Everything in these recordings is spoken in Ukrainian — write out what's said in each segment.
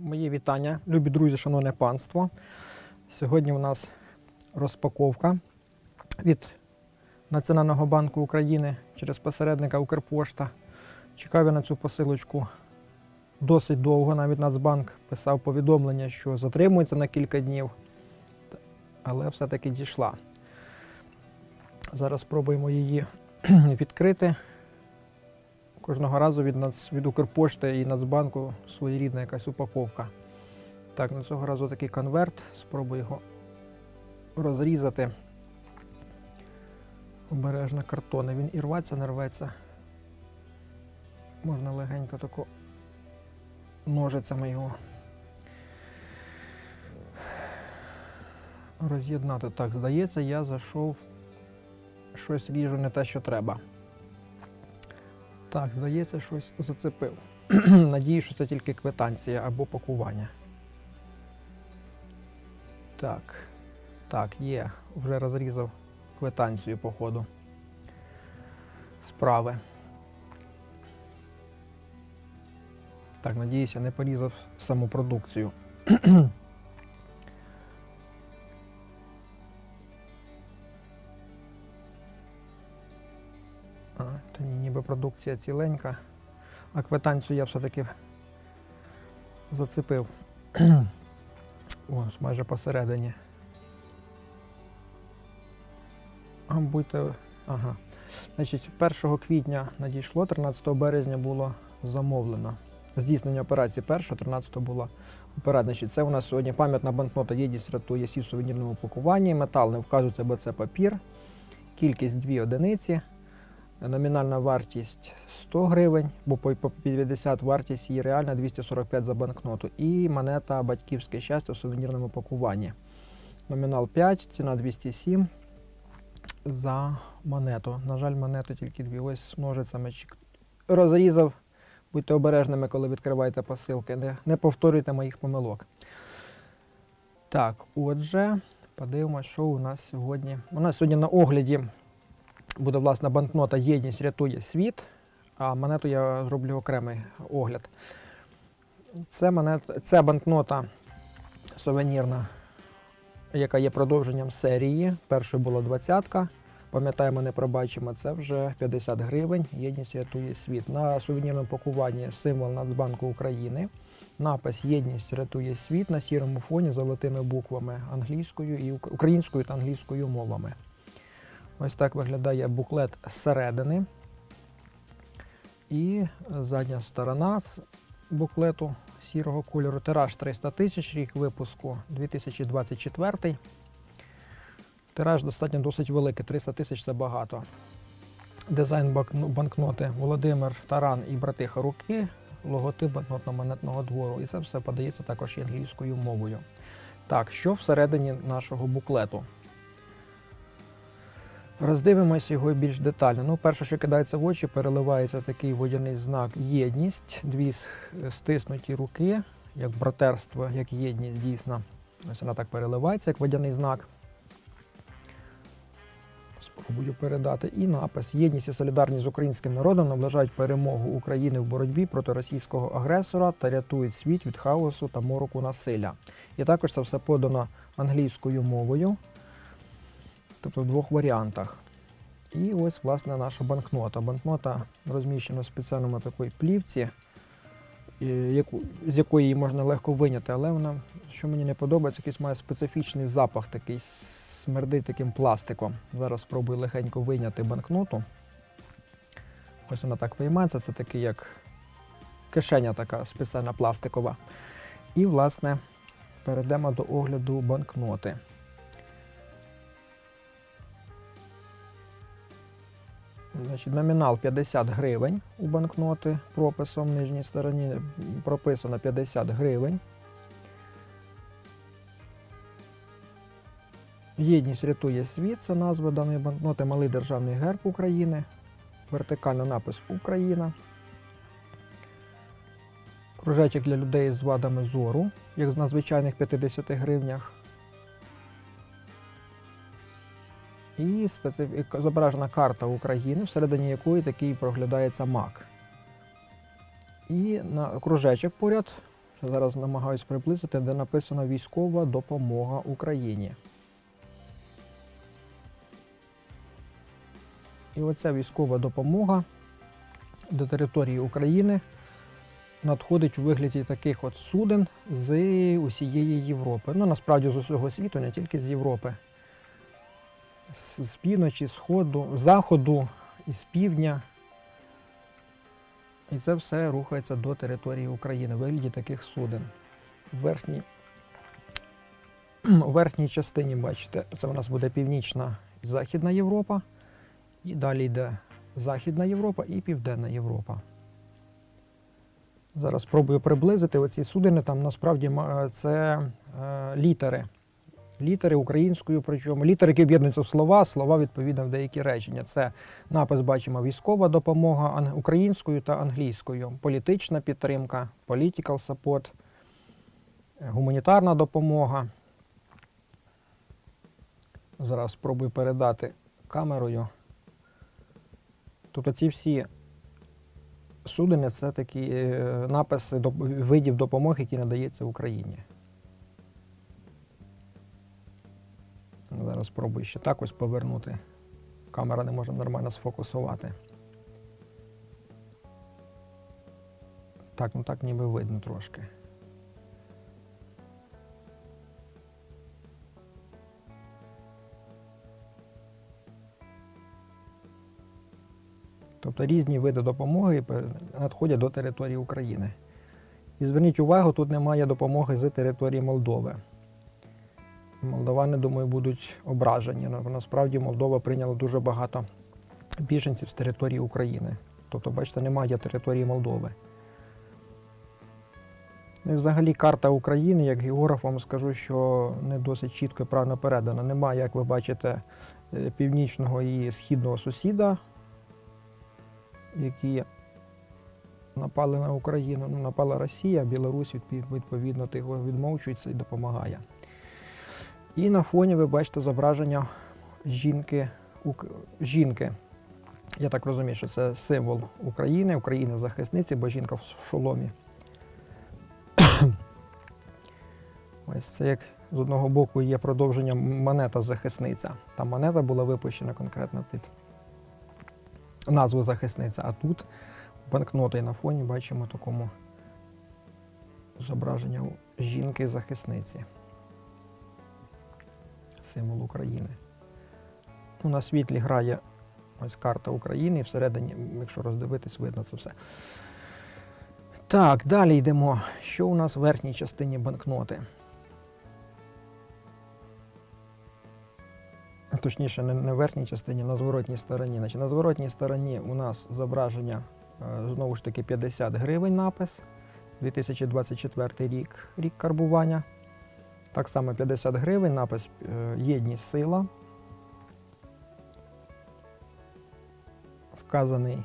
Мої вітання, любі друзі, шановне панство. Сьогодні у нас розпаковка від Національного банку України через посередника Укрпошта. Чекав я на цю посилочку досить довго. Навіть Нацбанк писав повідомлення, що затримується на кілька днів, але все-таки дійшла. Зараз спробуємо її відкрити. Кожного разу від, Нац... від Укрпошти і Нацбанку своєрідна якась упаковка. Так, на цього разу такий конверт. Спробую його розрізати. Обережно картони. Він і рветься, не рветься. Можна легенько тако ножицями його роз'єднати. Так, здається, я зайшов щось ріжу не те, що треба. Так, здається, щось зацепив. Надію, що це тільки квитанція або пакування. Так. Так, є. Вже розрізав квитанцію по ходу справи. Так, надіюся, не порізав саму продукцію. Ні, ніби продукція ціленька. А квитанцію я все-таки зацепив. Ось майже посередині. А, будьте. Ага. Значить, 1 квітня надійшло, 13 березня було замовлено. Здійснення операції 1, 13 була операція. Це у нас сьогодні пам'ятна банкнота єдність рятує сі в сувенірному пакуванні. Метал не вказується, бо це папір. Кількість 2 одиниці. Номінальна вартість 100 гривень, бо по по 50 вартість її реальна 245 за банкноту. І монета Батьківське щастя в сувенірному пакуванні. Номінал 5, ціна 207 за монету. На жаль, монети тільки дві. Ось ножицями розрізав. Будьте обережними, коли відкриваєте посилки. Не, не повторюйте моїх помилок. Так, отже, подивимося, що у нас сьогодні. У нас сьогодні на огляді буде власна банкнота Єдність рятує світ, а монету я зроблю окремий огляд. Це, монет, це банкнота сувенірна, яка є продовженням серії. Першою була двадцятка. Пам'ятаємо, не пробачимо, це вже 50 гривень. Єдність рятує світ. На сувенірному пакуванні символ Нацбанку України. Напис Єдність рятує світ на сірому фоні золотими буквами англійською і українською та англійською мовами. Ось так виглядає буклет зсередини. І задня сторона буклету сірого кольору. Тираж 300 тисяч, рік випуску 2024. Тираж достатньо досить великий, 300 тисяч це багато. Дизайн банкноти Володимир Таран і брати Харуки, логотип банкнотно-монетного двору. І це все подається також і англійською мовою. Так, що всередині нашого буклету? Роздивимось його більш детально. Ну, перше, що кидається в очі, переливається такий водяний знак єдність, дві стиснуті руки, як братерство, як єдність дійсно. Ось вона так переливається, як водяний знак. Спробую передати. І напис Єдність і солідарність з українським народом наближають перемогу України в боротьбі проти російського агресора та рятують світ від хаосу та мороку насилля. І також це все подано англійською мовою тобто в двох варіантах. І ось, власне, наша банкнота. Банкнота розміщена в спеціальному такій плівці, е, з якої її можна легко виняти, але вона, що мені не подобається, якийсь має специфічний запах, такий смердить таким пластиком. Зараз спробую легенько вийняти банкноту. Ось вона так виймається, це такий як кишеня така спеціальна пластикова. І, власне, перейдемо до огляду банкноти. Значить, номінал 50 гривень у банкноти прописом в нижній стороні прописано 50 гривень. Єдність рятує світ, це назва даної банкноти, малий державний герб України, вертикальний напис Україна. Кружечок для людей з вадами зору, як на звичайних 50 гривнях. І зображена карта України, всередині якої такий проглядається мак. І на кружечок поряд зараз намагаюсь приблизити, де написано військова допомога Україні. І оця військова допомога до території України надходить у вигляді таких от суден з усієї Європи. Ну, насправді з усього світу, не тільки з Європи. З, півночі, сходу, заходу і з півдня. І це все рухається до території України у вигляді таких суден. В верхній, у верхній частині, бачите, це у нас буде північна і Західна Європа. І далі йде Західна Європа і Південна Європа. Зараз спробую приблизити оці судини. Там насправді це е, літери. Літери українською, причому літери, які об'єднуються в слова, слова відповідно в деякі речення. Це напис бачимо військова допомога українською та англійською, політична підтримка, political support, е, гуманітарна допомога. Зараз спробую передати камерою. Тобто ці всі судини це такі е, написи видів допомоги, які надається Україні. Спробую ще так ось повернути. Камера не може нормально сфокусувати. Так, ну так ніби видно трошки. Тобто різні види допомоги надходять до території України. І зверніть увагу, тут немає допомоги з території Молдови. Молдовани, думаю, будуть ображені. Ну, Насправді Молдова прийняла дуже багато біженців з території України. Тобто, бачите, немає території Молдови. Ну і взагалі карта України, як географ, вам скажу, що не досить чітко і правильно передана. Немає, як ви бачите, е, північного і східного сусіда, які напали на Україну. Ну, напала Росія, Білорусь відповідно тихо відмовчується і допомагає. І на фоні ви бачите зображення жінки. жінки. Я так розумію, що це символ України, України захисниці, бо жінка в шоломі. Ось це як з одного боку є продовження монета захисниця. Там монета була випущена конкретно під назву захисниця, а тут банкноти на фоні бачимо такому зображення жінки-захисниці. Символ України. Ну, на світлі грає ось карта України, і всередині, якщо роздивитись, видно це все. Так, далі йдемо. Що у нас в верхній частині банкноти? Точніше, не в верхній частині, а на зворотній стороні. Значить, на зворотній стороні у нас зображення е, знову ж таки 50 гривень напис. 2024 рік, рік карбування. Так само 50 гривень, напис е, Єдність сила. Вказаний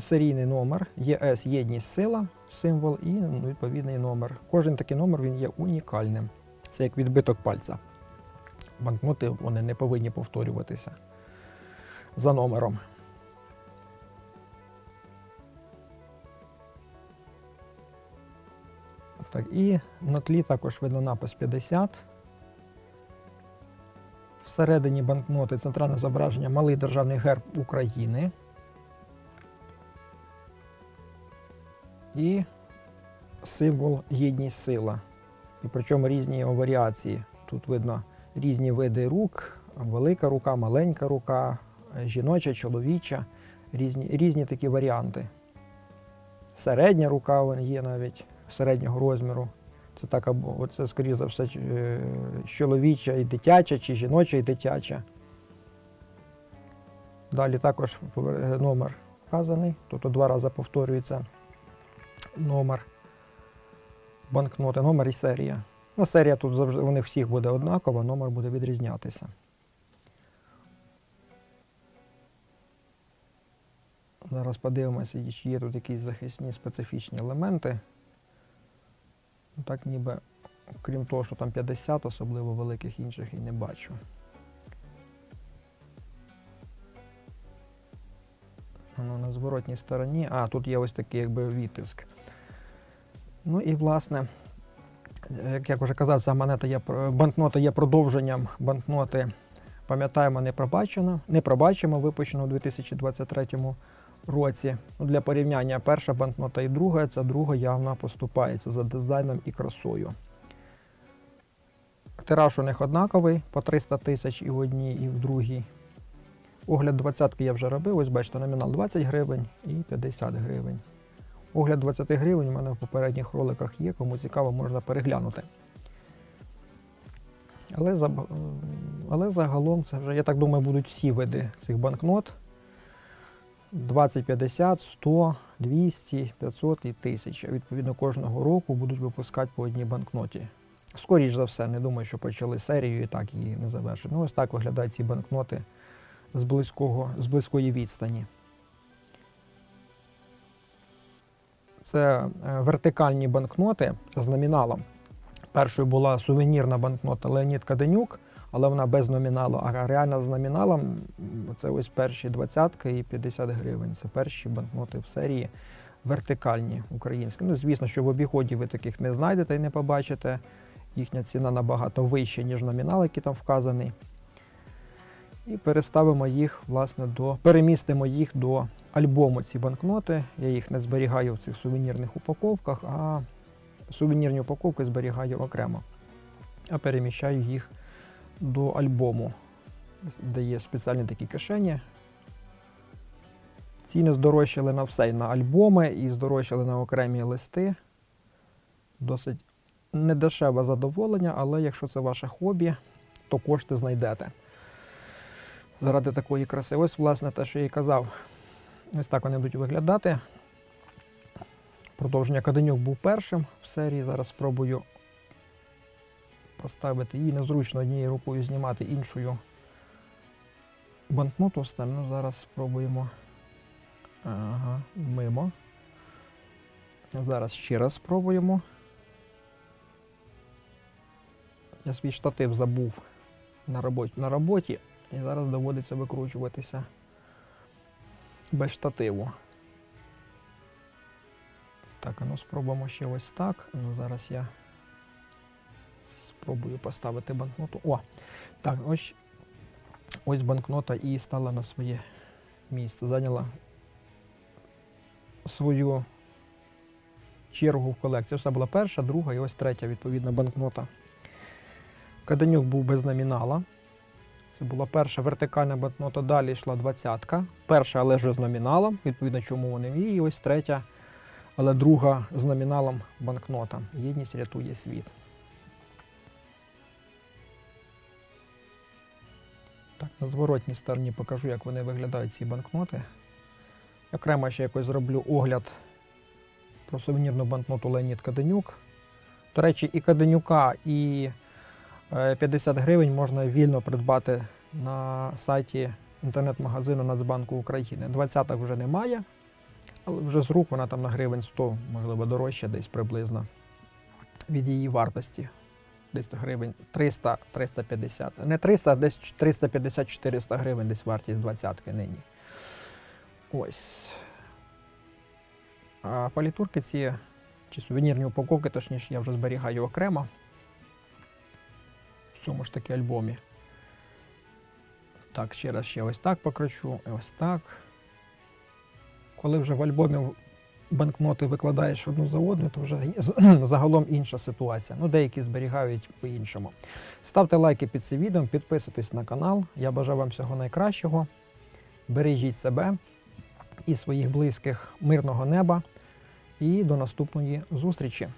серійний номер, ЄС Єдність сила, символ і ну, відповідний номер. Кожен такий номер він є унікальним. Це як відбиток пальця. Банкноти вони не повинні повторюватися за номером. Так, і на тлі також видно напис 50. Всередині банкноти центральне зображення Малий державний герб України. І символ єдність сила. І причому різні його варіації. Тут видно різні види рук, велика рука, маленька рука, жіноча, чоловіча, різні, різні такі варіанти. Середня рука є навіть середнього розміру. Це так або оце, скоріше за все, е, чоловіча і дитяча, чи жіноча і дитяча. Далі також номер вказаний, тобто два рази повторюється номер банкноти, номер і серія. Ну, серія тут завжди у них всіх буде однакова, номер буде відрізнятися. Зараз подивимося, чи є тут якісь захисні специфічні елементи. Ну, Так ніби, крім того, що там 50, особливо великих інших і не бачу. Воно на зворотній стороні. А, тут є ось такий якби відтиск. Ну і власне, як я вже казав, ця монета є банкнота є продовженням банкноти. Пам'ятаємо, не пробачено, не пробачимо, випущено у 2023 році. Ну, для порівняння перша банкнота і друга, ця друга явно поступається за дизайном і красою. Тираж у них однаковий по 300 тисяч і в одній, і в другій. Огляд двадцятки я вже робив, ось бачите, номінал 20 гривень і 50 гривень. Огляд 20 гривень у мене в попередніх роликах є, кому цікаво, можна переглянути. Але, але загалом це вже, я так думаю, будуть всі види цих банкнот. 20, 50, 100, 200, 500 і 1000. Відповідно, кожного року будуть випускати по одній банкноті. Скоріш за все, не думаю, що почали серію і так її не завершили. Ну, ось так виглядають ці банкноти з, близького, з близької відстані. Це е, вертикальні банкноти з номіналом. Першою була сувенірна банкнота Леонід Каденюк, але вона без номіналу. А реально з номіналом це ось перші 20 і 50 гривень. Це перші банкноти в серії вертикальні українські. Ну, звісно, що в обіході ви таких не знайдете і не побачите. Їхня ціна набагато вища, ніж номінал, який там вказаний. І переставимо їх, власне, до перемістимо їх до альбому ці банкноти. Я їх не зберігаю в цих сувенірних упаковках, а сувенірні упаковки зберігаю окремо. А переміщаю їх до альбому, де є спеціальні такі кишені. Ціни здорожчали на все, і на альбоми, і здорожчали на окремі листи. Досить недешеве задоволення, але якщо це ваше хобі, то кошти знайдете. Заради такої краси. Ось, власне, те, що я і казав. Ось так вони будуть виглядати. Продовження Каденюк був першим в серії. Зараз спробую поставити її незручно однією рукою знімати іншою банкноту остальну. Зараз спробуємо. Ага, мимо. Зараз ще раз спробуємо. Я свій штатив забув на роботі, на роботі і зараз доводиться викручуватися без штативу. Так, а ну спробуємо ще ось так. Ну, зараз я спробую поставити банкноту. О! Так, ось, ось банкнота і стала на своє місце. Зайняла свою чергу в колекції. Ось Це була перша, друга і ось третя, відповідна банкнота. Каденюк був без номінала. Це була перша вертикальна банкнота, далі йшла двадцятка. Перша, але вже з номіналом, відповідно, чому вони І ось третя, але друга з номіналом банкнота. Єдність рятує світ. На зворотній стороні покажу, як вони виглядають ці банкноти. Окремо ще якось зроблю огляд про сувенірну банкноту Леонід Каденюк. До речі, і Каденюка, і е, 50 гривень можна вільно придбати на сайті інтернет-магазину Нацбанку України. 20-х вже немає, але вже з рук вона там на гривень 100, можливо, дорожча десь приблизно від її вартості. Десь гривень 300-350. Не 300, а десь 350-400 гривень десь вартість 20-ки нині. Ось. А палітурки ці, чи сувенірні упаковки, точніше, я вже зберігаю окремо. В цьому ж таки альбомі. Так, ще раз ще ось так покручу, ось так. Коли вже в альбомі банкноти викладаєш одну за одну, то вже загалом інша ситуація. Ну, деякі зберігають по-іншому. Ставте лайки під цим відео, підписуйтесь на канал. Я бажаю вам всього найкращого. Бережіть себе і своїх близьких мирного неба. І до наступної зустрічі!